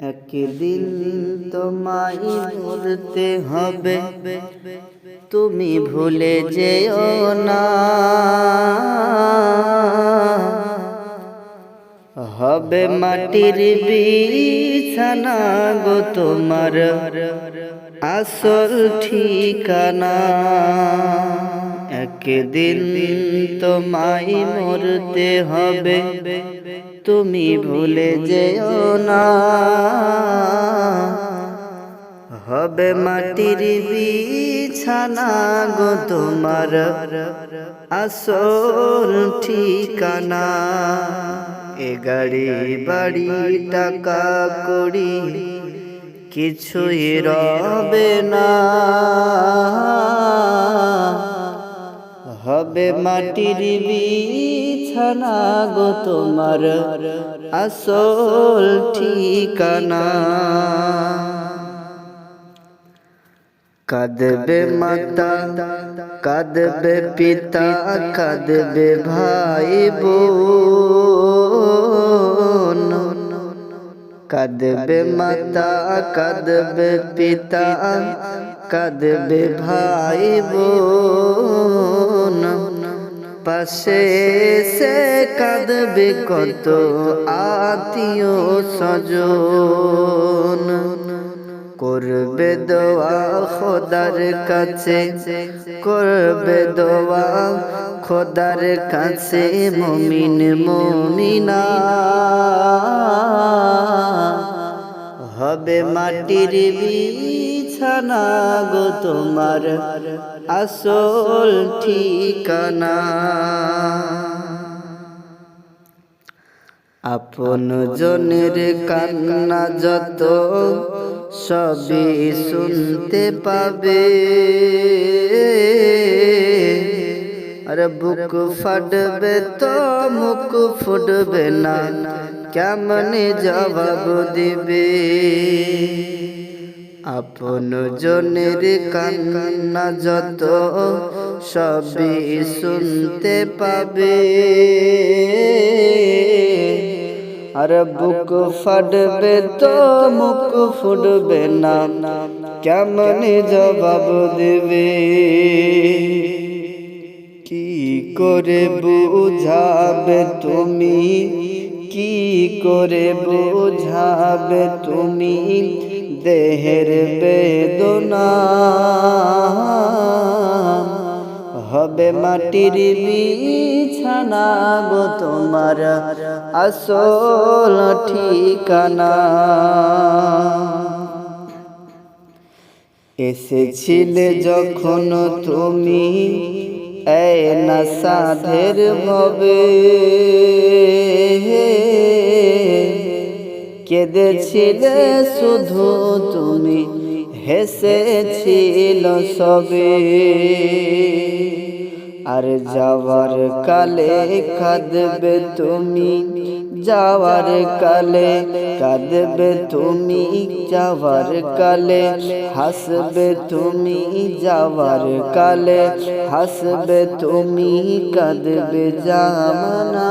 একদিন তোমায় মরতে হবে। তুমি ভুলে যেও না। হবে মাটির বিছানা গো তোমার আসল ঠিকানা। একদিন তোমায় মরতে হবে। তুমি ভুলে যেও না। হবে মাটির বিছানা গো তোমার আসল ঠিকানা। এ গাড়ি, বাড়ি, টাকা করি কিছুই রবে না। হবে মাটির বিছানা গো তোমার আসল ঠিকানা। কাঁদবে মাতা, কাঁদবে পিতা, কাঁদবে ভাই বোন কাঁদবে মাতা, কাঁদবে পিতা, কাঁদবে ভাই বোন পাশে সে কাঁদবে কত আত্মীয় স্বজন। করবে দোয়া খোদার কাছে, করবে দোয়া খোদার কাছে মমিন মমিনা। হবে মাটির বিছানা গো তোমার আসল ঠিকানা। আপন জনের কান্না যত সবই শুনতে পাবে। আরে বুক ফাটবে তো মুখ ফুটবে না, কেমনে জবাব দিবে? আপন জনের কান্না যত সবই শুনতে পাবে। আর বুক ফাটবে তো মুখ ফুটবে না, কেমন জবাব দেবে? কি করে বুঝাবে তুমি? কি করে বুঝাবে তুমি? দেহের বেদনা। হবে মাটির বিছানা গো তোমার আসল ঠিকানা। এসেছিলে যখন তুমি এই না সাধের ভবে কেঁদেছিলে শুধু তুমি, হেসেছিল সবে। আর যাওয়ার কালে কাঁদবে তুমি, যাওয়ার কালে কাঁদবে তুমি, যাওয়ার কালে হাসবে তুমি, যাওয়ার কালে হাসবে তুমি, কাঁদবে জামানা।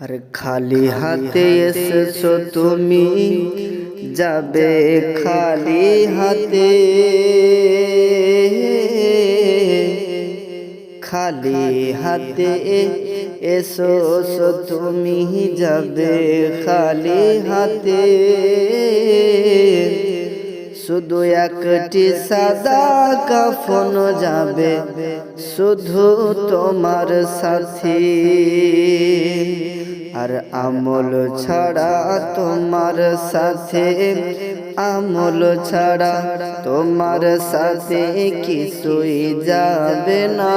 আর খালি হাতে এসেছ তুমি যাবে খালি হাতে। খালি হাতে এসো তুমি যাবে খালি হাতে। শুধু একটি সাদা কাফন যাবে শুধু তোমার সাথে। আর আমল ছাড়া তোমার সাথে আমল ছাড়া তোমার সাথে কিছুই যাবে না।